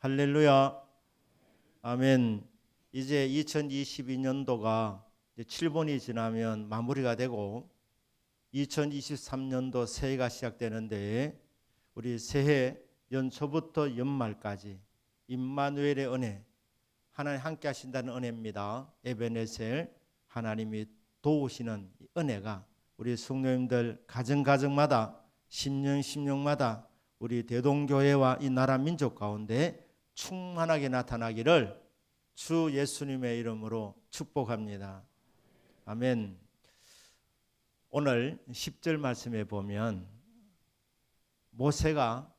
할렐루야. 아멘. 이제 2022년도가 7번이 지나면 마무리가 되고 2023년도 새해가 시작되는데 우리 새해 연초부터 연말까지 임마누엘의 은혜 하나님 함께 하신다는 은혜입니다. 에베네셀 하나님이 도우시는 이 은혜가 우리 성도님들 가정 가정마다 심령 심령마다 우리 대동교회와 이 나라 민족 가운데 충만하게 나타나기를 주 예수님의 이름으로 축복합니다. 아멘. 오늘 10절 말씀에 보면 모세가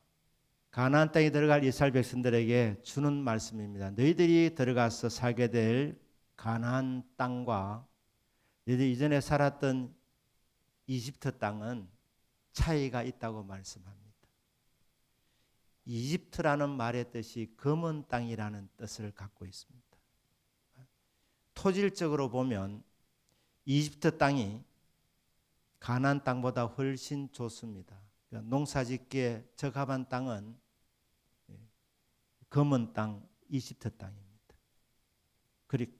가나안 땅에 들어갈 이스라엘 백성들에게 주는 말씀입니다. 너희들이 들어가서 살게 될 가나안 땅과 너희들이 이전에 살았던 이집트 땅은 차이가 있다고 말씀합니다. 이집트라는 말의 뜻이 검은 땅이라는 뜻을 갖고 있습니다. 토질적으로 보면 이집트 땅이 가나안 땅보다 훨씬 좋습니다. 그러니까 농사짓기에 적합한 땅은 예, 검은 땅 이집트 땅입니다. 그리-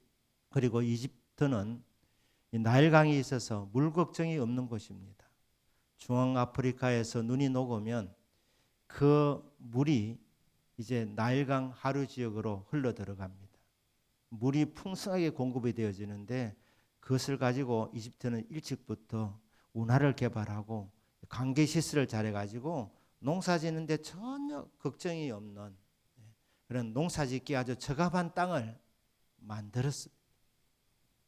그리고 이집트는 이 나일강이 있어서 물 걱정이 없는 곳입니다. 중앙 아프리카에서 눈이 녹으면 그 물이 이제 나일강 하류 지역으로 흘러 들어갑니다. 물이 풍성하게 공급이 되어지는데 그것을 가지고 이집트는 일찍부터 운하를 개발하고 관계 시설을 잘해 가지고 농사 짓는데 전혀 걱정이 없는 예, 그런 농사 짓기 아주 적합한 땅을 만들었습니다.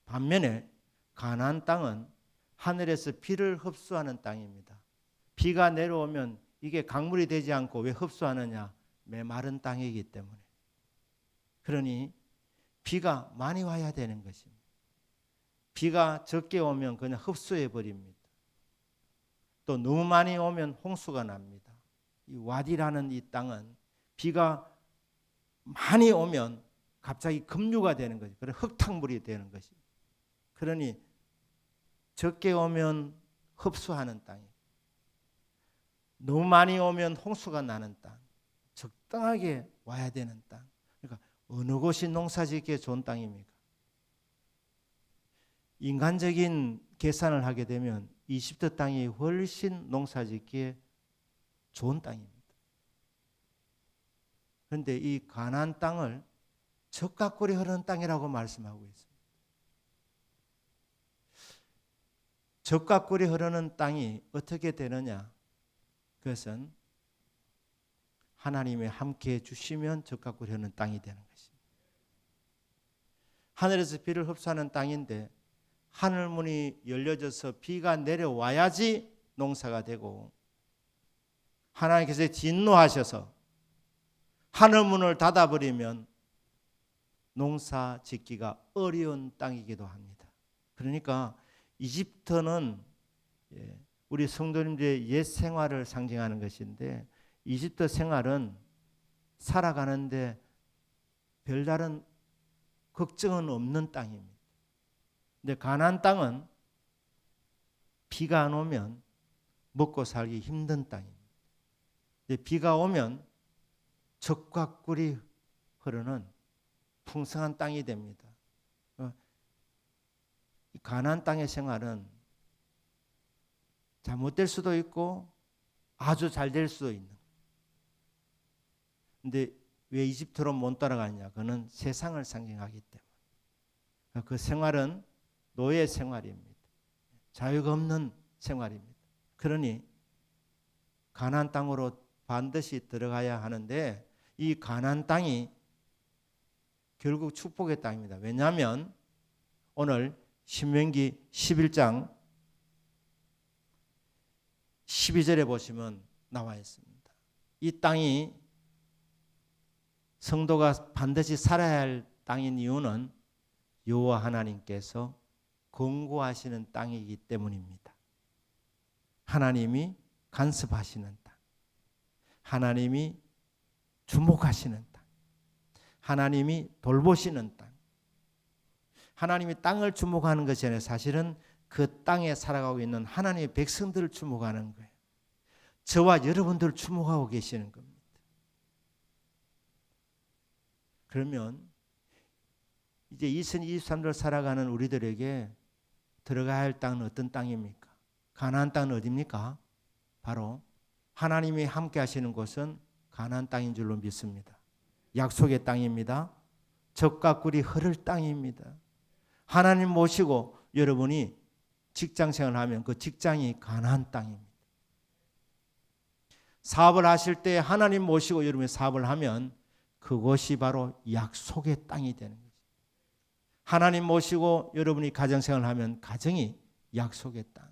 반면에 가나안 땅은 하늘에서 비를 흡수하는 땅입니다. 비가 내려오면 이게 강물이 되지 않고 왜 흡수하느냐? 메마른 땅이기 때문에. 그러니 비가 많이 와야 되는 것입니다. 비가 적게 오면 그냥 흡수해 버립니다. 또 너무 많이 오면 홍수가 납니다. 이 와디라는 이 땅은 비가 많이 오면 갑자기 급류가 되는 거죠. 그래 흙탕물이 되는 것이. 그러니 적게 오면 흡수하는 땅이. 너무 많이 오면 홍수가 나는 땅. 적당하게 와야 되는 땅. 그러니까 어느 곳이 농사짓기에 좋은 땅입니까? 인간적인 계산을 하게 되면 이집트 땅이 훨씬 농사짓기에 좋은 땅입니다. 그런데 이 가나안 땅을 적각골이 흐르는 땅이라고 말씀하고 있습니다. 적각골이 흐르는 땅이 어떻게 되느냐? 그것은 하나님이 함께 해주시면 적각골이 흐르는 땅이 되는 것입니다. 하늘에서 비를 흡수하는 땅인데 하늘 문이 열려져서 비가 내려와야지 농사가 되고 하나님께서 진노하셔서 하늘 문을 닫아버리면 농사 짓기가 어려운 땅이기도 합니다. 그러니까 이집트는 예, 우리 성도님들의 옛 생활을 상징하는 것인데 이집트 생활은 살아가는데 별다른 걱정은 없는 땅입니다. 근데 가나안 땅은 비가 안 오면 먹고 살기 힘든 땅입니다. 비가 오면 적과 꿀이 흐르는 풍성한 땅이 됩니다. 어, 이 가나안 땅의 생활은 잘못될 수도 있고 아주 잘 될 수도 있는. 근데 왜 이집트로 못 따라가냐? 그는 세상을 상징하기 때문에. 그 생활은 노예 생활입니다. 자유가 없는 생활입니다. 그러니 가나안 땅으로 반드시 들어가야 하는데 이 가나안 땅이 결국 축복의 땅입니다. 왜냐하면 오늘 신명기 11장 12절에 보시면 나와 있습니다. 이 땅이 성도가 반드시 살아야 할 땅인 이유는 여호와 하나님께서 권고하시는 땅이기 때문입니다. 하나님이 간섭하시는 땅. 하나님이 주목하시는 땅. 하나님이 돌보시는 땅. 하나님이 땅을 주목하는 것이 아니라 사실은 그 땅에 살아가고 있는 하나님의 백성들을 주목하는 거예요. 저와 여러분들을 주목하고 계시는 겁니다. 그러면 이제 2023년 살아가는 우리들에게 들어가야 할 땅은 어떤 땅입니까? 가나안 땅은 어디입니까? 바로 하나님이 함께 하시는 곳은 가나안 땅인 줄로 믿습니다. 약속의 땅입니다. 적과 꿀이 흐를 땅입니다. 하나님 모시고 여러분이 직장 생활하면 그 직장이 가나안 땅입니다. 사업을 하실 때 하나님 모시고 여러분이 사업을 하면 그것이 바로 약속의 땅이 되는 거죠. 하나님 모시고 여러분이 가정 생활을 하면 가정이 약속의 땅.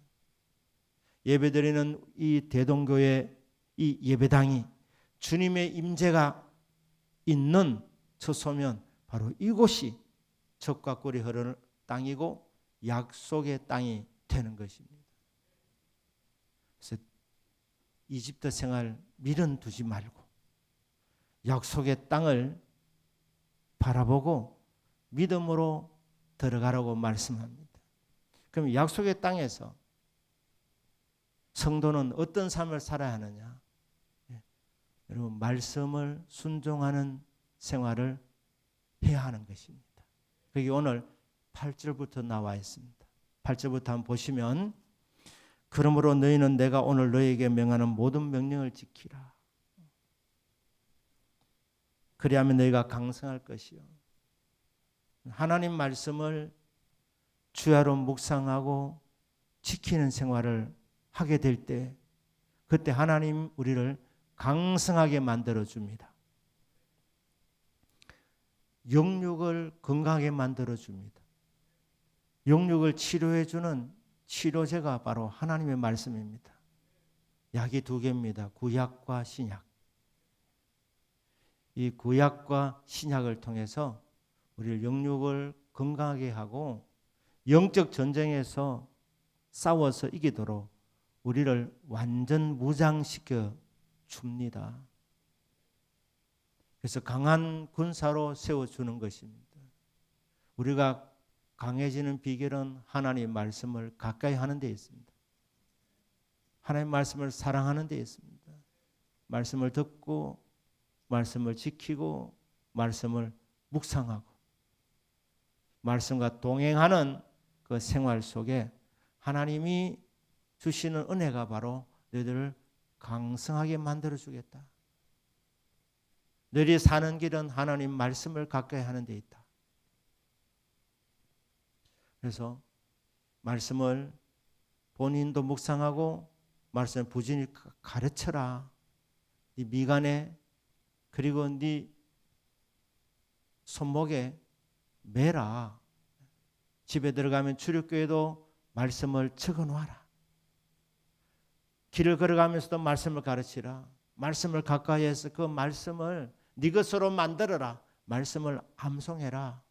예배드리는 이 대동교회 이 예배당이 주님의 임재가 있는 처소면 바로 이곳이 적과 꿀이 흐르는 땅이고 약속의 땅이 되는 것입니다. 그래서 이집트 생활 미련 두지 말고 약속의 땅을 바라보고 믿음으로 들어가라고 말씀합니다. 그럼 약속의 땅에서 성도는 어떤 삶을 살아야 하느냐? 예. 여러분 말씀을 순종하는 생활을 해야 하는 것입니다. 그게 오늘 8절부터 나와 있습니다. 8절부터 한번 보시면 그러므로 너희는 내가 오늘 너희에게 명하는 모든 명령을 지키라. 그리하면 너희가 강성할 것이요. 하나님 말씀을 주야로 묵상하고 지키는 생활을 하게 될 때 그때 하나님 우리를 강성하게 만들어 줍니다. 영육을 건강하게 만들어 줍니다. 영육을 치료해 주는 치료제가 바로 하나님의 말씀입니다. 약이 두 개입니다. 구약과 신약. 이 구약과 신약을 통해서 우리를 영육을 건강하게 하고 영적 전쟁에서 싸워서 이기도록 우리를 완전 무장시켜 줍니다. 그래서 강한 군사로 세워주는 것입니다. 우리가 강해지는 비결은 하나님 말씀을 가까이 하는 데 있습니다. 하나님 말씀을 사랑하는 데 있습니다. 말씀을 듣고 말씀을 지키고 말씀을 묵상하고 말씀과 동행하는 그 생활 속에 하나님이 주시는 은혜가 바로 너희들을 강성하게 만들어 주겠다. 너희 사는 길은 하나님 말씀을 가까이 하는 데 있다. 그래서 말씀을 본인도 묵상하고 말씀을 부진히 가르쳐라. 네 미간에 그리고 네 손목에 매라. 집에 들어가면 출입교에도 말씀을 적어 놓아라. 길을 걸어가면서도 말씀을 가르치라. 말씀을 가까이해서 그 말씀을 네 것으로 만들어라. 말씀을 암송해라.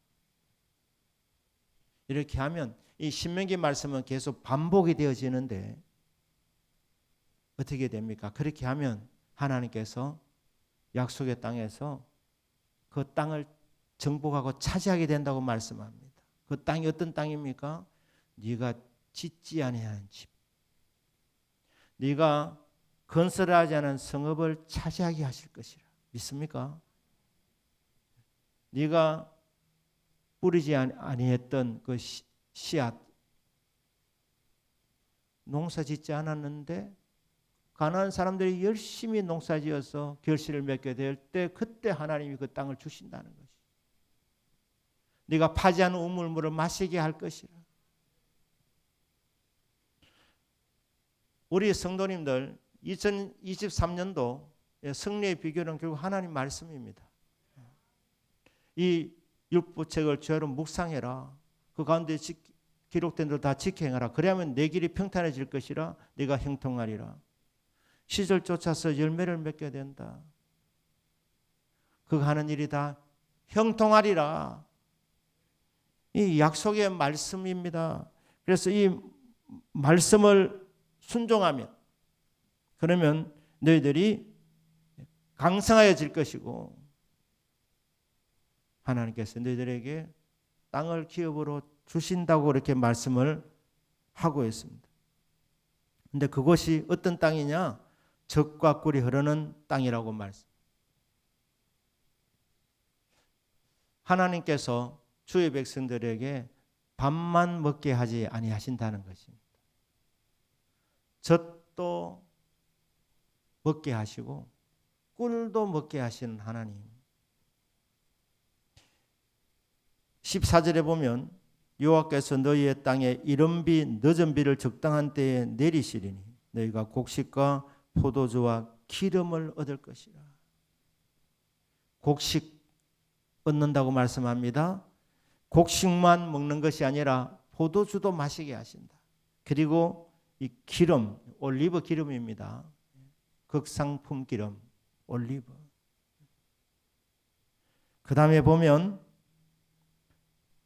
이렇게 하면 이 신명기 말씀은 계속 반복이 되어지는데 어떻게 됩니까? 그렇게 하면 하나님께서 약속의 땅에서 그 땅을 정복하고 차지하게 된다고 말씀합니다. 그 땅이 어떤 땅입니까? 네가 짓지 아니하는 집. 네가 건설하지 않은 성읍을 차지하게 하실 것이라. 믿습니까? 네가 뿌리지 아니했던 그 씨앗 농사 짓지 않았는데 가난한 사람들이 열심히 농사지어서 결실을 맺게 될 때 그때 하나님이 그 땅을 주신다는 것이. 네가 파지 않은 우물물을 마시게 할 것이라. 우리 성도님들 2023년도 승리의 비결은 결국 하나님 말씀입니다. 이 율법책을 죄로 묵상해라. 그 가운데 기록된 대로 다 지켜행하라. 그래야만 내 길이 평탄해질 것이라 네가 형통하리라. 시절 쫓아서 열매를 맺게 된다. 그가 하는 일이 다 형통하리라. 이 약속의 말씀입니다. 그래서 이 말씀을 순종하면 그러면 너희들이 강성하여질 것이고 하나님께서 너희들에게 땅을 기업으로 주신다고 그렇게 말씀을 하고 있습니다. 근데 그것이 어떤 땅이냐? 적과 꿀이 흐르는 땅이라고 말씀. 하나님께서 주의 백성들에게 밥만 먹게 하지 아니하신다는 것입니다. 젖도 먹게 하시고 꿀도 먹게 하시는 하나님. 14절에 보면 여호와께서 너희의 땅에 이른 비 늦은 비를 적당한 때에 내리시리니 너희가 곡식과 포도주와 기름을 얻을 것이라. 곡식 얻는다고 말씀합니다. 곡식만 먹는 것이 아니라 포도주도 마시게 하신다. 그리고 이 기름, 올리브 기름입니다. 극상품 기름, 올리브. 그 다음에 보면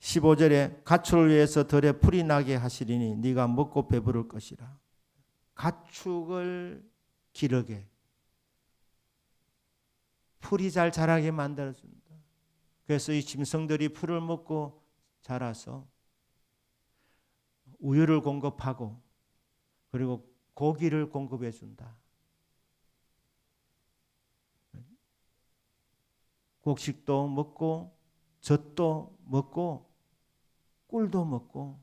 15절에 가축을 위해서 덜에 풀이 나게 하시리니 네가 먹고 배부를 것이라. 가축을 기르게 풀이 잘 자라게 만들어 준다. 그래서 이 짐승들이 풀을 먹고 자라서 우유를 공급하고 그리고 고기를 공급해 준다. 곡식도 먹고 젖도 먹고 꿀도 먹고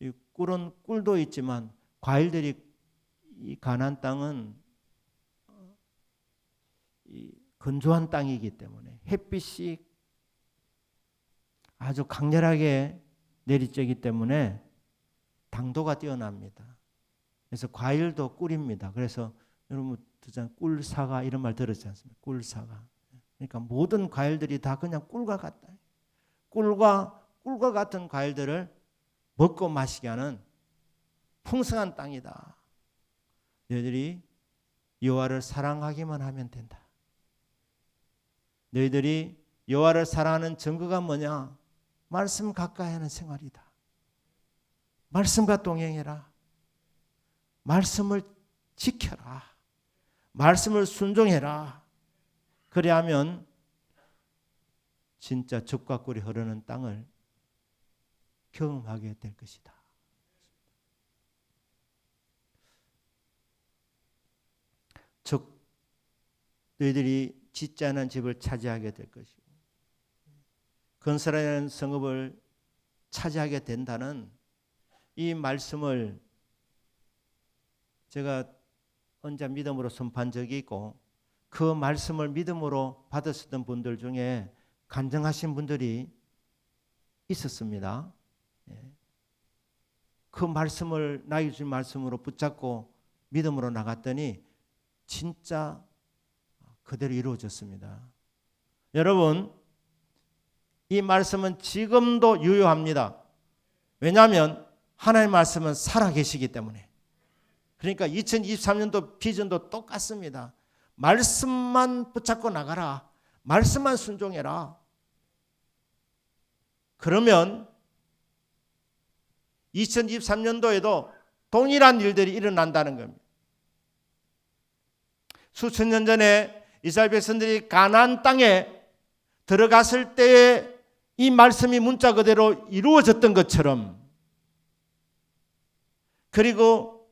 이 꿀은 꿀도 있지만 과일들이 이 가난 땅은 이 건조한 땅이기 때문에 햇빛이 아주 강렬하게 내리쬐기 때문에 당도가 뛰어납니다. 그래서 과일도 꿀입니다. 그래서 여러분 듣잖아요. 꿀사과 이런 말 들었지 않습니까? 꿀 사과. 그러니까 모든 과일들이 다 그냥 꿀과 같다. 꿀과 꿀과 같은 과일들을 먹고 마시게 하는 풍성한 땅이다. 너희들이 여호와를 사랑하기만 하면 된다. 너희들이 여호와를 사랑하는 증거가 뭐냐? 말씀 가까이 하는 생활이다. 말씀과 동행해라. 말씀을 지켜라. 말씀을 순종해라. 그래야면 진짜 젖과 꿀이 흐르는 땅을 경험하게 될 것이다. 즉 너희들이 짓지 않은 집을 차지하게 될 것이고 건설하는 성읍을 차지하게 된다는 이 말씀을 제가 혼자 믿음으로 선포한 적이 있고 그 말씀을 믿음으로 받으셨던 분들 중에 간증하신 분들이 있었습니다. 예. 그 말씀을 나에게 주신 말씀으로 붙잡고 믿음으로 나갔더니 진짜 그대로 이루어졌습니다. 여러분, 이 말씀은 지금도 유효합니다. 왜냐하면 하나님의 말씀은 살아계시기 때문에. 그러니까 2023년도 비전도 똑같습니다. 말씀만 붙잡고 나가라. 말씀만 순종해라. 그러면 2023년도에도 동일한 일들이 일어난다는 겁니다. 수천 년 전에 이스라엘 백성들이 가나안 땅에 들어갔을 때에 이 말씀이 문자 그대로 이루어졌던 것처럼 그리고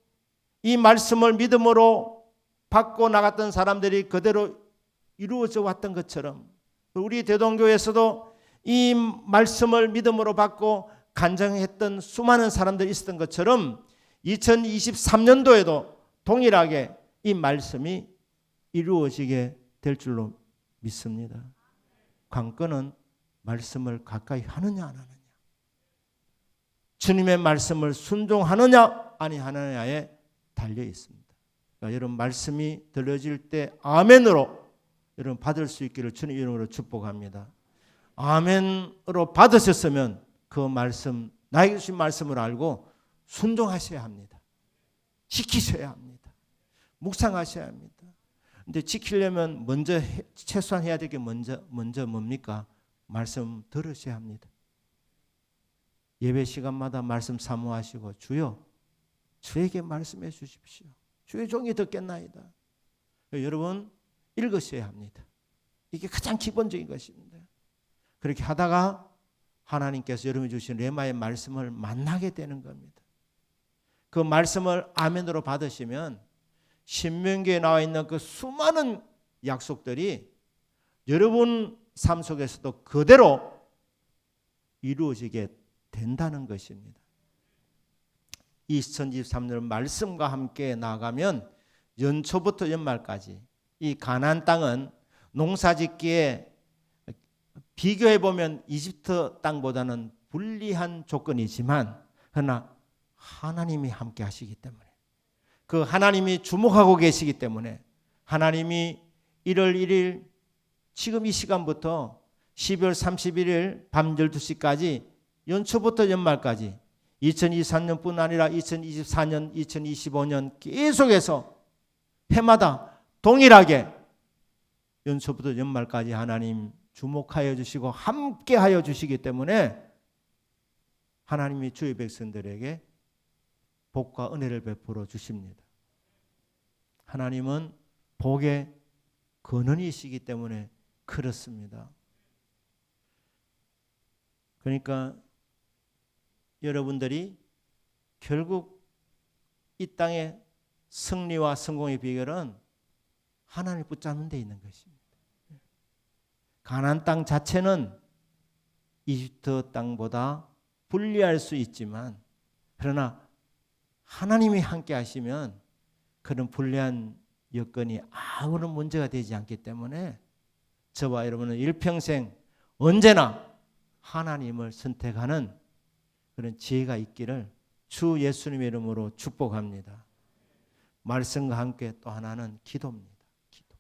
이 말씀을 믿음으로 받고 나갔던 사람들이 그대로 이루어져 왔던 것처럼 우리 대동교에서도 이 말씀을 믿음으로 받고 간증했던 수많은 사람들이 있었던 것처럼 2023년도에도 동일하게 이 말씀이 이루어지게 될 줄로 믿습니다. 관건은 말씀을 가까이 하느냐 안 하느냐. 주님의 말씀을 순종하느냐 아니 하느냐에 달려 있습니다. 그러니까 여러분 말씀이 들려질 때 아멘으로 여러분 받을 수 있기를 주님 이름으로 축복합니다. 아멘으로 받으셨으면 그 말씀 나에게 주신 말씀을 알고 순종하셔야 합니다. 지키셔야 합니다. 묵상하셔야 합니다. 근데 지키려면 먼저 최소한 해야 될 게 먼저 먼저 뭡니까? 말씀 들으셔야 합니다. 예배 시간마다 말씀 사모하시고 주여 주에게 말씀해 주십시오. 주의 종이 듣겠나이다. 여러분 읽으셔야 합니다. 이게 가장 기본적인 것입니다. 그렇게 하다가 하나님께서 여러분이 주신 레마의 말씀을 만나게 되는 겁니다. 그 말씀을 아멘으로 받으시면 신명기에 나와 있는 그 수많은 약속들이 여러분 삶 속에서도 그대로 이루어지게 된다는 것입니다. 2023년 말씀과 함께 나가면 연초부터 연말까지 이 가나안 땅은 농사짓기에 비교해 보면 이집트 땅보다는 불리한 조건이지만 그러나 하나님이 함께 하시기 때문에 그 하나님이 주목하고 계시기 때문에 하나님이 1월 1일 지금 이 시간부터 12월 31일 밤 12시까지 연초부터 연말까지 2023년뿐 아니라 2024년, 2025년 계속해서 해마다 동일하게 연초부터 연말까지 하나님 주목하여 주시고 함께 하여 주시기 때문에 하나님이 주의 백성들에게 복과 은혜를 베풀어 주십니다. 하나님은 복의 근원이시기 때문에 그렇습니다. 그러니까 여러분들이 결국 이 땅의 승리와 성공의 비결은 하나님을 붙잡는 데 있는 것입니다. 가나안 땅 자체는 이집트 땅보다 불리할 수 있지만 그러나 하나님이 함께 하시면 그런 불리한 여건이 아무런 문제가 되지 않기 때문에 저와 여러분은 일평생 언제나 하나님을 선택하는 그런 지혜가 있기를 주 예수님의 이름으로 축복합니다. 말씀과 함께 또 하나는 기도입니다. 기도.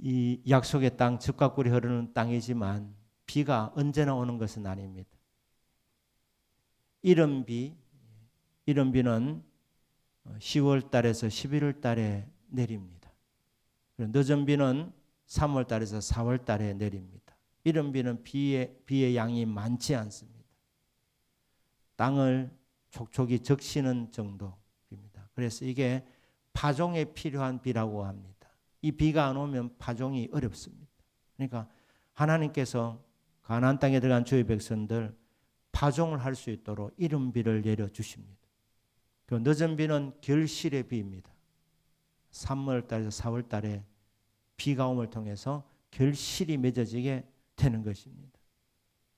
이 약속의 땅, 즙과 꿀이 흐르는 땅이지만 비가 언제나 오는 것은 아닙니다. 이른 비, 이른 비는 10월 달에서 11월 달에 내립니다. 늦은 비는 3월 달에서 4월 달에 내립니다. 이른 비는 비의, 비의 양이 많지 않습니다. 땅을 촉촉이 적시는 정도입니다. 그래서 이게 파종에 필요한 비라고 합니다. 이 비가 안 오면 파종이 어렵습니다. 그러니까 하나님께서 가나안 땅에 들어간 주의 백성들 파종을 할 수 있도록 이른 비를 내려 주십니다. 그 늦은 비는 결실의 비입니다. 3월 달에서 4월 달에 비가 옴을 통해서 결실이 맺어지게 되는 것입니다.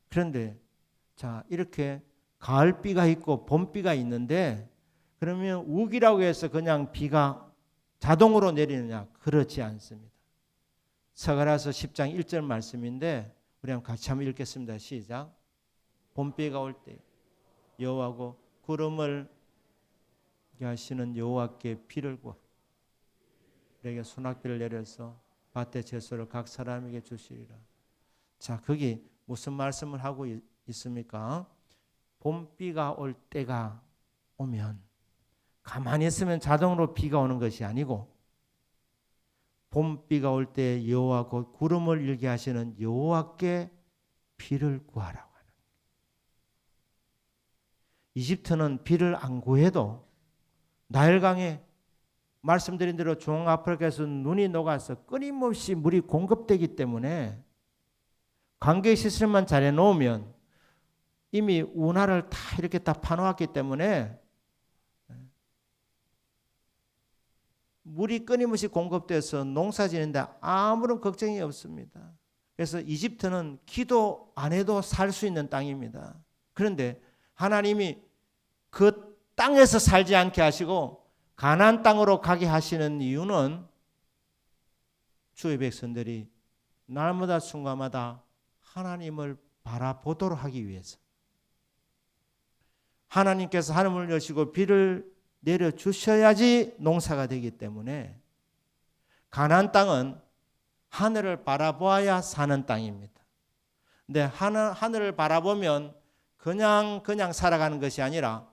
그런데 자 이렇게 가을비가 있고 봄비가 있는데 그러면 우기라고 해서 그냥 비가 자동으로 내리느냐 그렇지 않습니다. 서가라서 10장 1절 말씀인데 우리 한번 같이 한번 읽겠습니다. 시작. 봄비가 올 때 여호와고 구름을 하시는 여호와께 비를 구하. 우리에게 소낙비를 내려서 밭에 채소를 각 사람에게 주시리라. 자, 거기 무슨 말씀을 하고 있습니까? 봄비가 올 때가 오면 가만히 있으면 자동으로 비가 오는 것이 아니고 봄비가 올 때 여호와 곧 구름을 일게 하시는 여호와께 비를 구하라고 하는. 이집트는 비를 안 구해도 나일강에 말씀드린 대로 중앙아프리카에서 눈이 녹아서 끊임없이 물이 공급되기 때문에 관계 시설만 잘 해 놓으면 이미 운하를 다 이렇게 다 파놓았기 때문에 물이 끊임없이 공급돼서 농사 지는데 아무런 걱정이 없습니다. 그래서 이집트는 기도 안 해도 살 수 있는 땅입니다. 그런데 하나님이 그 땅에서 살지 않게 하시고 가나안 땅으로 가게 하시는 이유는 주의 백성들이 날마다 순간마다 하나님을 바라보도록 하기 위해서 하나님께서 하늘을 여시고 비를 내려 주셔야지 농사가 되기 때문에 가나안 땅은 하늘을 바라보아야 사는 땅입니다. 근데 하늘 하늘을 바라보면 그냥 그냥 살아가는 것이 아니라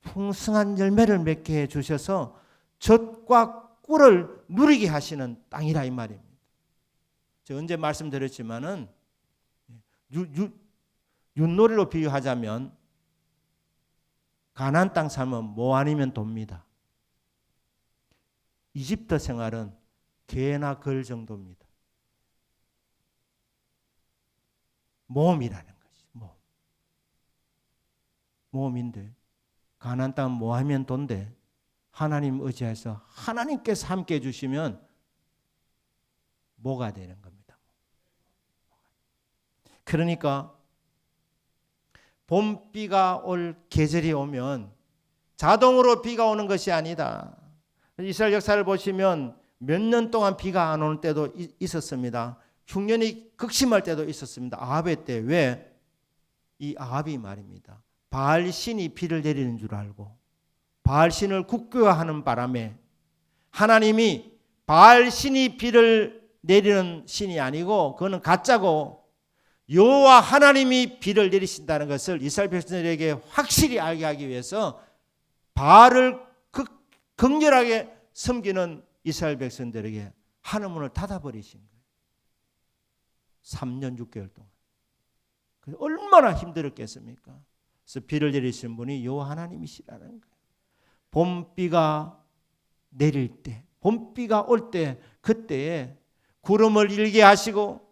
풍성한 열매를 맺게 해 주셔서 젖과 꿀을 누리게 하시는 땅이라 이 말입니다. 저 언제 말씀드렸지만은 윷놀이로 비유하자면 가난 땅 살면 뭐 아니면 돕니다. 이집트 생활은 개나 걸 정도입니다. 모험이라는 것이 모험. 모험인데 가난 땅은 뭐 하면 돈데 하나님 의지해서 하나님께서 함께 해 주시면 뭐가 되는 겁니다. 그러니까 봄비가 올 계절이 오면 자동으로 비가 오는 것이 아니다. 이스라엘 역사를 보시면 몇 년 동안 비가 안 오는 때도 이- 있었습니다. 흉년이 극심할 때도 있었습니다. 아합의 때 왜? 이 아합이 말입니다. 바알 신이 비를 내리는 줄 알고 바알 신을 국교화하는 바람에 하나님이 바알 신이 비를 내리는 신이 아니고 그거는 가짜고 여호와 하나님이 비를 내리신다는 것을 이스라엘 백성들에게 확실히 알게 하기 위해서 바알을 극, 극렬하게 섬기는 이스라엘 백성들에게 하늘문을 닫아버리신 거예요. 3년 6개월 동안. 그래서 얼마나 힘들었겠습니까? 그래서 비를 내리신 분이 여호와 하나님이시라는 거예요. 봄비가 내릴 때, 봄비가 올 때 그때에 구름을 일게 하시고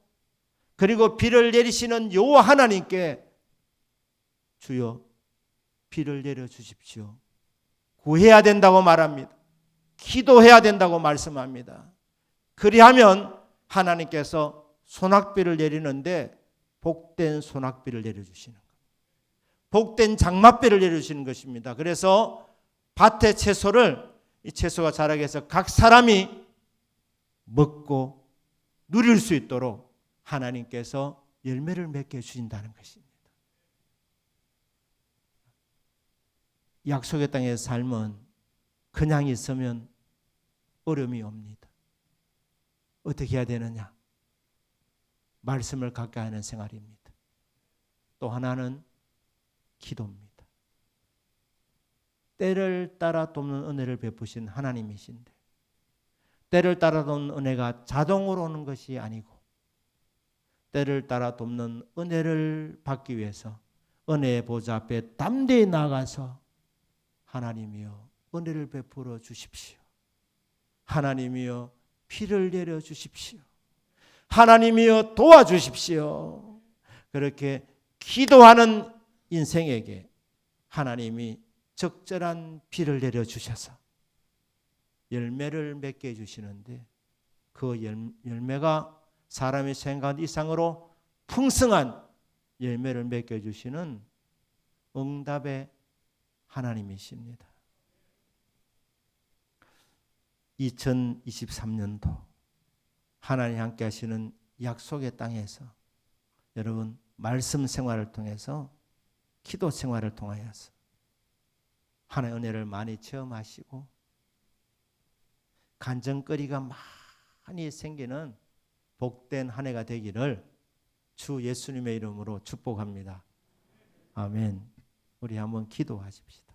그리고 비를 내리시는 여호와 하나님께 주여 비를 내려 주십시오. 구해야 된다고 말합니다. 기도해야 된다고 말씀합니다. 그리하면 하나님께서 소낙비를 내리는데 복된 소낙비를 내려주시는 것. 복된 장맛비를 내려주시는 것입니다. 그래서 밭의 채소를 이 채소가 자라게 해서 각 사람이 먹고 누릴 수 있도록 하나님께서 열매를 맺게 해주신다는 것입니다. 약속의 땅의 삶은 그냥 있으면 어려움이 옵니다. 어떻게 해야 되느냐? 말씀을 가까이 하는 생활입니다. 또 하나는 기도입니다. 때를 따라 돕는 은혜를 베푸신 하나님이신데 때를 따라 돕는 은혜가 자동으로 오는 것이 아니고 때를 따라 돕는 은혜를 받기 위해서 은혜의 보좌 앞에 담대히 나가서 하나님이여 은혜를 베풀어 주십시오. 하나님이여 피를 내려 주십시오. 하나님이여 도와주십시오. 그렇게 기도하는 인생에게 하나님이 적절한 비를 내려 주셔서 열매를 맺게 해 주시는데 그 열- 열매가 사람이 생각한 이상으로 풍성한 열매를 맺게 해 주시는 응답의 하나님이십니다. 2023년도 하나님 함께 하시는 약속의 땅에서 여러분 말씀 생활을 통해서 기도 생활을 통하여서 하나의 은혜를 많이 체험하시고 간증거리가 많이 생기는 복된 한 해가 되기를 주 예수님의 이름으로 축복합니다. 아멘. 우리 한번 기도하십시다.